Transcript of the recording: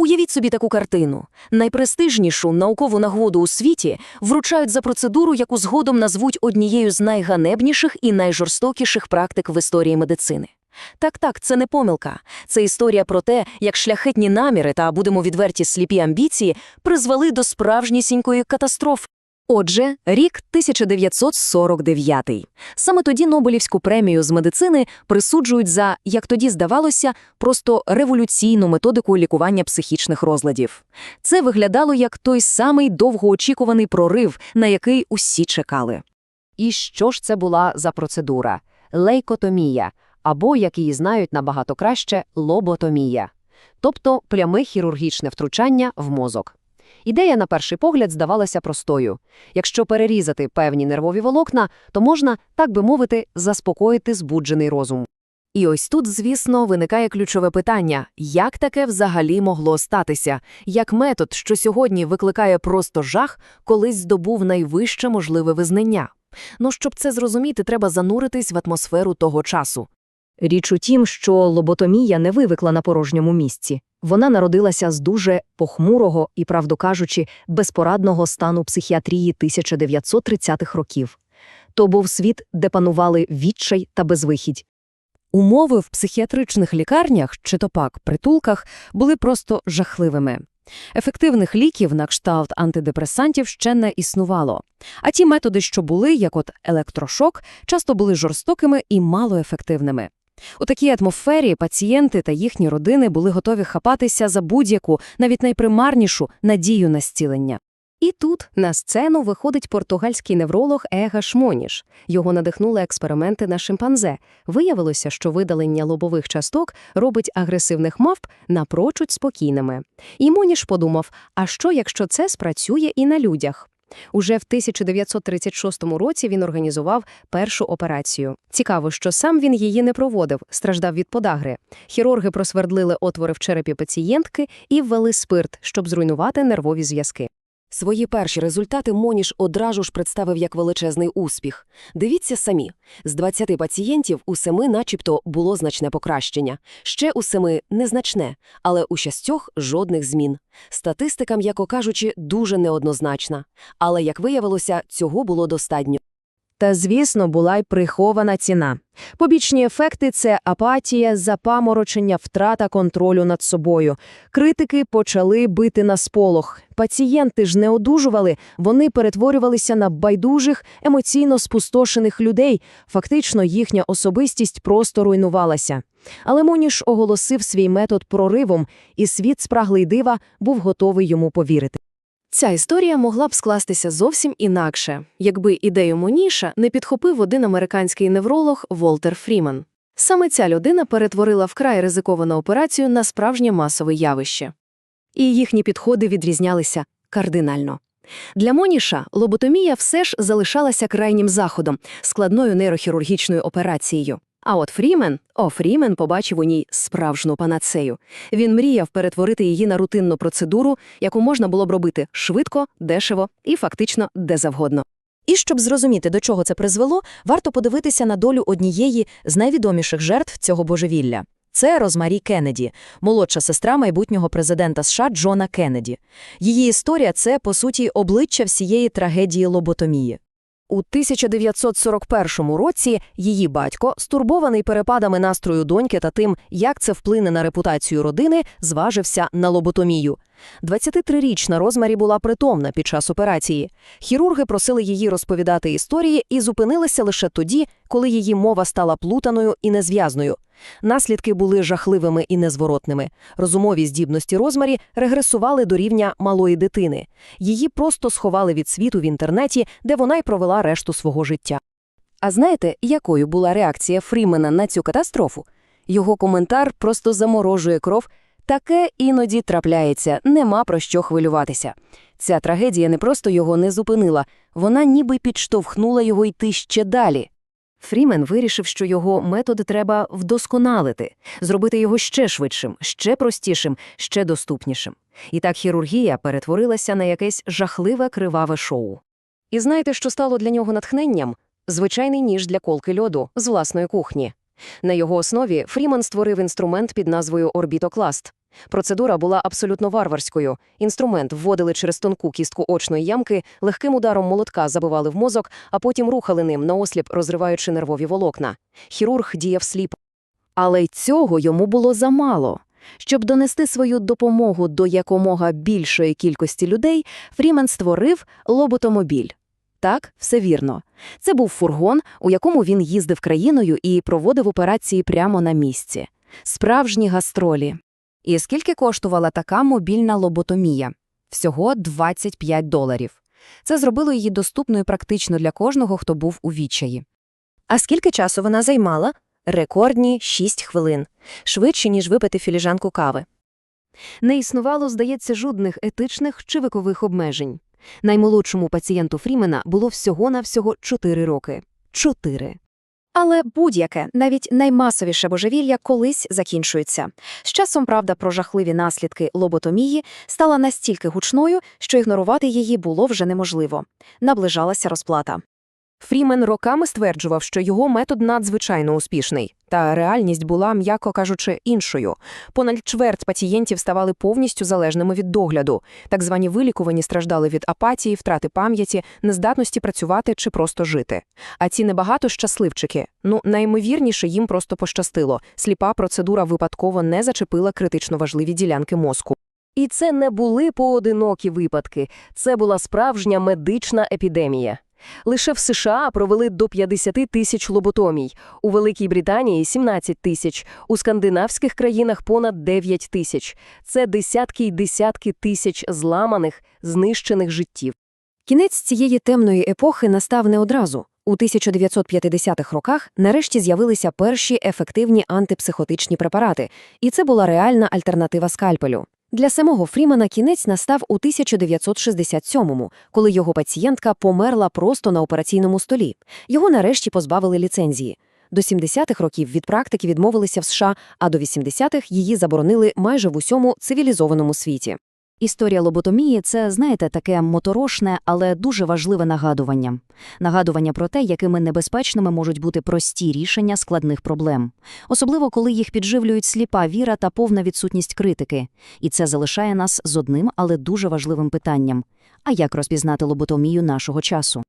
Уявіть собі таку картину. Найпрестижнішу наукову нагоду у світі вручають за процедуру, яку згодом назвуть однією з найганебніших і найжорстокіших практик в історії медицини. Так-так, це не помилка. Це історія про те, як шляхетні наміри та, будемо відверті, сліпі амбіції призвели до справжнісінької катастрофи. Отже, рік 1949. Саме тоді Нобелівську премію з медицини присуджують за, як тоді здавалося, просто революційну методику лікування психічних розладів. Це виглядало як той самий довгоочікуваний прорив, на який усі чекали. І що ж це була за процедура? Лейкотомія, або, як її знають набагато краще, лоботомія. Тобто пряме хірургічне втручання в мозок. Ідея, на перший погляд, здавалася простою. Якщо перерізати певні нервові волокна, то можна, так би мовити, заспокоїти збуджений розум. І ось тут, звісно, виникає ключове питання: як таке взагалі могло статися? Як метод, що сьогодні викликає просто жах, колись здобув найвище можливе визнання? Ну, щоб це зрозуміти, треба зануритись в атмосферу того часу. Річ у тім, що лоботомія не вивикла на порожньому місці. Вона народилася з дуже похмурого і, правду кажучи, безпорадного стану психіатрії 1930-х років. То був світ, де панували відчай та безвихідь. Умови в психіатричних лікарнях чи то пак притулках були просто жахливими. Ефективних ліків на кшталт антидепресантів ще не існувало. А ті методи, що були, як от електрошок, часто були жорстокими і малоефективними. У такій атмосфері пацієнти та їхні родини були готові хапатися за будь-яку, навіть найпримарнішу надію на зцілення. І тут на сцену виходить португальський невролог Ега Шмоніш. Його надихнули експерименти на шимпанзе. Виявилося, що видалення лобових часток робить агресивних мавп напрочуд спокійними. І Моніш подумав, а що, якщо це спрацює і на людях? Уже в 1936 році він організував першу операцію. Цікаво, що сам він її не проводив, страждав від подагри. Хірурги просвердлили отвори в черепі пацієнтки і ввели спирт, щоб зруйнувати нервові зв'язки. Свої перші результати Моніш одразу ж представив як величезний успіх. Дивіться самі, з 20 пацієнтів у семи начебто було значне покращення, ще у семи незначне, але у шістьох жодних змін. Статистика, м'яко кажучи, дуже неоднозначна. Але, як виявилося, цього було достатньо. Та, звісно, була й прихована ціна. Побічні ефекти – це апатія, запаморочення, втрата контролю над собою. Критики почали бити на сполох. Пацієнти ж не одужували, вони перетворювалися на байдужих, емоційно спустошених людей. Фактично, їхня особистість просто руйнувалася. Але Моніш оголосив свій метод проривом, і світ спраглий дива був готовий йому повірити. Ця історія могла б скластися зовсім інакше, якби ідею Моніша не підхопив один американський невролог Волтер Фріман. Саме ця людина перетворила вкрай ризиковану операцію на справжнє масове явище. І їхні підходи відрізнялися кардинально. Для Моніша лоботомія все ж залишалася крайнім заходом, складною нейрохірургічною операцією. А от Фрімен, о, Фрімен побачив у ній справжню панацею. Він мріяв перетворити її на рутинну процедуру, яку можна було б робити швидко, дешево і фактично де завгодно. І щоб зрозуміти, до чого це призвело, варто подивитися на долю однієї з найвідоміших жертв цього божевілля. Це Розмарі Кеннеді, молодша сестра майбутнього президента США Джона Кеннеді. Її історія – це, по суті, обличчя всієї трагедії лоботомії. У 1941 році її батько, стурбований перепадами настрою доньки та тим, як це вплине на репутацію родини, зважився на лоботомію. 23-річна Розмарі була притомна під час операції. Хірурги просили її розповідати історії і зупинилися лише тоді, коли її мова стала плутаною і незв'язною. Наслідки були жахливими і незворотними. Розумові здібності Розмарі регресували до рівня малої дитини. Її просто сховали від світу в інтернеті, де вона й провела решту свого життя. А знаєте, якою була реакція Фрімена на цю катастрофу? Його коментар просто заморожує кров. Таке іноді трапляється, нема про що хвилюватися. Ця трагедія не просто його не зупинила, вона ніби підштовхнула його йти ще далі. Фрімен вирішив, що його метод треба вдосконалити, зробити його ще швидшим, ще простішим, ще доступнішим. І так хірургія перетворилася на якесь жахливе криваве шоу. І знаєте, що стало для нього натхненням? Звичайний ніж для колки льоду з власної кухні. На його основі Фріман створив інструмент під назвою Орбітокласт. Процедура була абсолютно варварською. Інструмент вводили через тонку кістку очної ямки, легким ударом молотка забивали в мозок, а потім рухали ним наосліп, розриваючи нервові волокна. Хірург діяв сліпо. Але й цього йому було замало. Щоб донести свою допомогу до якомога більшої кількості людей, Фрімен створив лоботомобіль. Так, все вірно. Це був фургон, у якому він їздив країною і проводив операції прямо на місці. Справжні гастролі. І скільки коштувала така мобільна лоботомія? Всього 25 доларів. Це зробило її доступною практично для кожного, хто був у відчаї. А скільки часу вона займала? Рекордні 6 хвилин. Швидше, ніж випити філіжанку кави. Не існувало, здається, жодних етичних чи вікових обмежень. Наймолодшому пацієнту Фрімена було всього-навсього 4 роки. 4. Але будь-яке, навіть наймасовіше божевілля колись закінчується. З часом правда про жахливі наслідки лоботомії стала настільки гучною, що ігнорувати її було вже неможливо. Наближалася розплата. Фрімен роками стверджував, що його метод надзвичайно успішний. Та реальність була, м'яко кажучи, іншою. Понад чверть пацієнтів ставали повністю залежними від догляду. Так звані вилікувані страждали від апатії, втрати пам'яті, нездатності працювати чи просто жити. А ці небагато щасливчики. Ну, найімовірніше їм просто пощастило. Сліпа процедура випадково не зачепила критично важливі ділянки мозку. І це не були поодинокі випадки, це була справжня медична епідемія. Лише в США провели до 50 тисяч лоботомій, у Великій Британії – 17 тисяч, у скандинавських країнах – понад 9 тисяч. Це десятки й десятки тисяч зламаних, знищених життів. Кінець цієї темної епохи настав не одразу. У 1950-х роках нарешті з'явилися перші ефективні антипсихотичні препарати, і це була реальна альтернатива скальпелю. Для самого Фрімана кінець настав у 1967-му, коли його пацієнтка померла просто на операційному столі. Його нарешті позбавили ліцензії. До 70-х років від практики відмовилися в США, а до 80-х її заборонили майже в усьому цивілізованому світі. Історія лоботомії – це, знаєте, таке моторошне, але дуже важливе нагадування. Нагадування про те, якими небезпечними можуть бути прості рішення складних проблем. Особливо, коли їх підживлюють сліпа віра та повна відсутність критики. І це залишає нас з одним, але дуже важливим питанням. А як розпізнати лоботомію нашого часу?